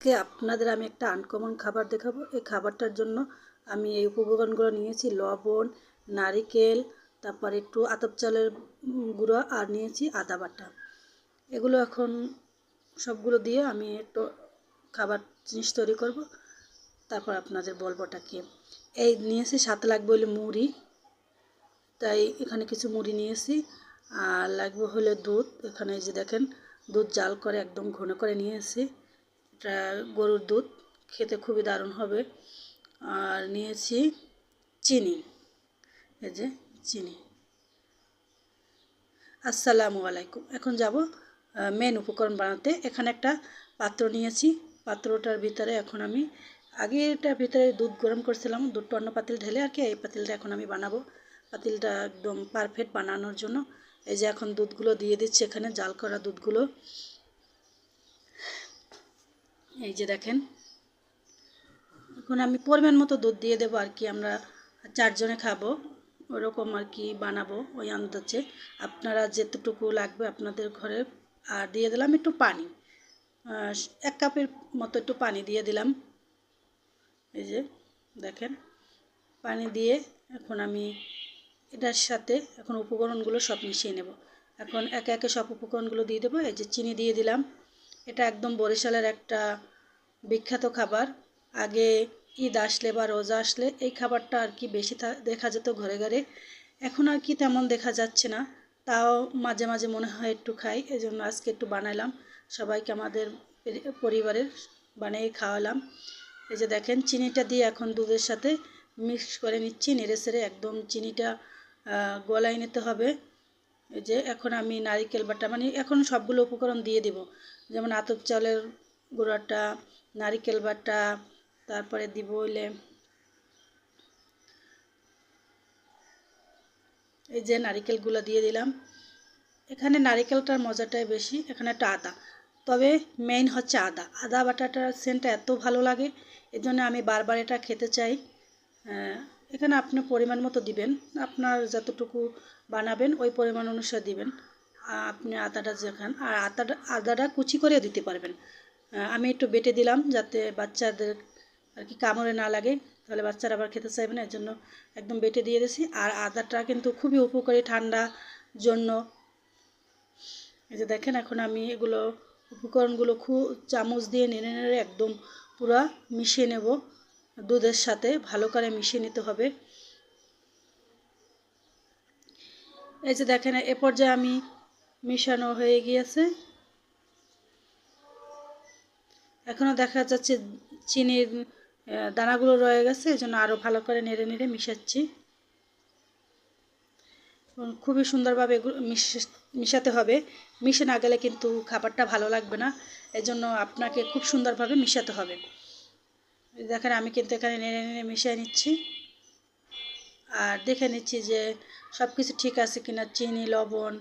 আজকে আপনাদের আমি একটা আনকমন খাবার দেখাবো। এই খাবারটার জন্য আমি এই উপকরণগুলো নিয়েছি, লবণ, নারিকেল, তারপর একটু আতপ চালের গুঁড়ো আর নিয়েছি আদা বাটা। এগুলো এখন সবগুলো দিয়ে আমি একটু খাবার জিনিস তৈরি করব। তারপর আপনাদের বলবোটা কি? এই নিয়েছি সাথে লাগবে হলে মুড়ি, তাই এখানে কিছু মুড়ি নিয়েছি। আর লাগবে হলে দুধ, এখানে যে দেখেন, দুধ জাল করে একদম ঘন করে নিয়েছি। এটা গরুর দুধ, খেতে খুবই দারুণ হবে। আর নিয়েছি চিনি, এই যে চিনি। আসসালামু আলাইকুম। এখন যাব মেন উপকরণ বানাতে। এখানে একটা পাত্র নিয়েছি। পাত্রটার ভিতরে এখন আমি আগে এটার ভিতরে দুধ গরম করছিলাম, দুধটা অন্য পাতিল ঢেলে আর কি, এই পাতিলটা এখন আমি বানাবো। পাতিলটা একদম পারফেক্ট বানানোর জন্য। এই যে এখন দুধগুলো দিয়ে দিচ্ছি এখানে, জাল করা দুধগুলো। এই যে দেখেন। এখন আমি পরিমাণ মতো দুধ দিয়ে দেবো আর কি, আমরা চারজনে খাব, ওরকম আর কি বানাবো ওই আন্দাজে আপনারা যেতটুকু লাগবে আপনাদের ঘরে, আর দিয়ে দিলাম একটু পানি। এক কাপের মতো একটু পানি দিয়ে দিলাম। এই যে দেখেন, পানি দিয়ে এখন আমি এটার সাথে এখন উপকরণগুলো সব মিশিয়ে নেব। এখন একে একে সব উপকরণগুলো দিয়ে দেবো, এই যে চিনি দিয়ে দিলাম। এটা একদম বরিশালের একটা বিখ্যাত খাবার। আগে ঈদ আসলে বা রোজা আসলে এই খাবারটা আর কি বেশি দেখা যেত ঘরে ঘরে। এখন আর কি তেমন দেখা যাচ্ছে না। তাও মাঝে মাঝে মনে হয় একটু খাই এই জন্য আজকে একটু বানালাম সবাইকে আমাদের পরিবারের বানিয়ে খাওয়ালাম। এই যে দেখেন, চিনিটা দিয়ে এখন দুধের সাথে মিক্স করে নিচ্ছি নেড়ে সেড়ে একদম চিনিটা গলায় নিতে হবে। এই যে এখন আমি নারিকেল বাটা মানে এখন সবগুলো উপকরণ দিয়ে দেব। যেমন আতপ চালের গুঁড়াটা, নারিকেল বাটা, তারপরে দিব হইলে এই যে নারিকেলগুলো দিয়ে দিলাম। এখানে নারিকেলটার মজাটাই বেশি, এখানে একটা আদা। তবে মেইন হচ্ছে আদা। আদা বাটাটার সেন্টটা এত ভালো লাগে এর জন্য আমি বারবার এটা খেতে চাই। এখানে আপনি পরিমাণ মতো দিবেন, আপনার যতটুকু বানাবেন ওই পরিমাণ অনুসারে দিবেন। আপনি আদাটা যেখান আর আদাটা আদাটা কুচি করেও দিতে পারবেন। আমি একটু বেটে দিলাম যাতে বাচ্চাদের আর কি কামড়ে না লাগে, তাহলে বাচ্চারা আবার খেতে চাইবে না এর জন্য একদম বেটে দিয়ে দিয়েছি। আর আদাটা কিন্তু খুবই উপকারী ঠান্ডা জন্য। এই যে দেখেন, এখন আমি এগুলো উপকরণগুলো খুব চামচ দিয়ে নেড়ে নেড়ে একদম পুরা মিশিয়ে নেব। দুধের সাথে ভালো করে মিশিয়ে নিতে হবে। এই যে দেখেন, এ পর্যায়ে আমি মিশানো হয়ে গিয়েছে। এখনও দেখা যাচ্ছে চিনির দানাগুলো রয়ে গেছে, এই জন্য আরও ভালো করে নেড়ে নেড়ে মিশাচ্ছি। খুবই সুন্দরভাবে মিশাতে হবে। মিশে না গেলে কিন্তু খাবারটা ভালো লাগবে না। এই জন্য আপনাকে খুব সুন্দরভাবে মিশাতে হবে। দেখেন, আমি কিন্তু এখানে নেড়ে নেড়ে মিশিয়ে নিচ্ছি। আর দেখে নিচ্ছি যে সব কিছু ঠিক আছে কিনা, চিনি, লবণ,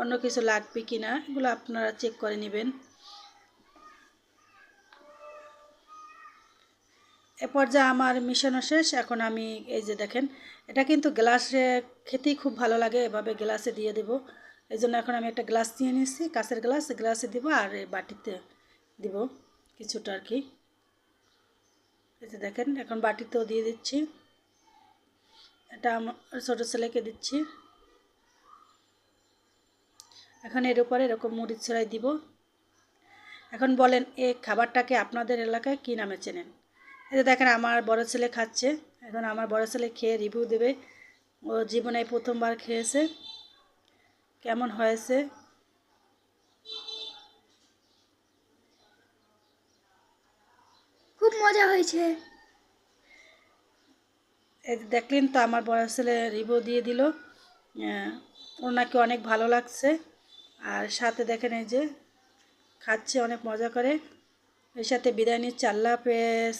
অন্য কিছু লাগবে কিনা, এগুলো আপনারা চেক করে নেবেন। এ পর্যায়ে আমার মিশানো শেষ। এখন আমি এই যে দেখেন, এটা কিন্তু গ্লাসে খেতেই খুব ভালো লাগে, এভাবে গ্লাসে দিয়ে দেব। এই জন্য এখন আমি একটা গ্লাস নিয়ে নিয়েছি কাঁচের গ্লাস, গ্লাসে দিব আর বাটিতে দিব কিছুটা আর কি। এই যে দেখেন, এখন বাটিতেও দিয়ে দিচ্ছি। এটা আমার ছোটো ছেলেকে দিচ্ছি। এখন এর উপরে এরকম মুড়ি ছড়াই দিব। এখন বলেন এই খাবারটাকে আপনাদের এলাকায় কী নামে চেনেন? এই যে দেখেন, আমার বড় ছেলে খাচ্ছে। এখন আমার বড় ছেলে খেয়ে রিভিউ দেবে। ও জীবনে প্রথমবার খেয়েছে। কেমন হয়েছে খুব মজা হয়েছে। এই দেখলেন তো, আমার বড় ছেলে রিভিউ দিয়ে দিল। ওনাকে অনেক ভালো লাগছে। আর সাথে দেখেন এই যে, খাচ্ছে, অনেক মজা করে। এর সাথে বিদায় নিচ্ছে আল্লাহ হাফেজ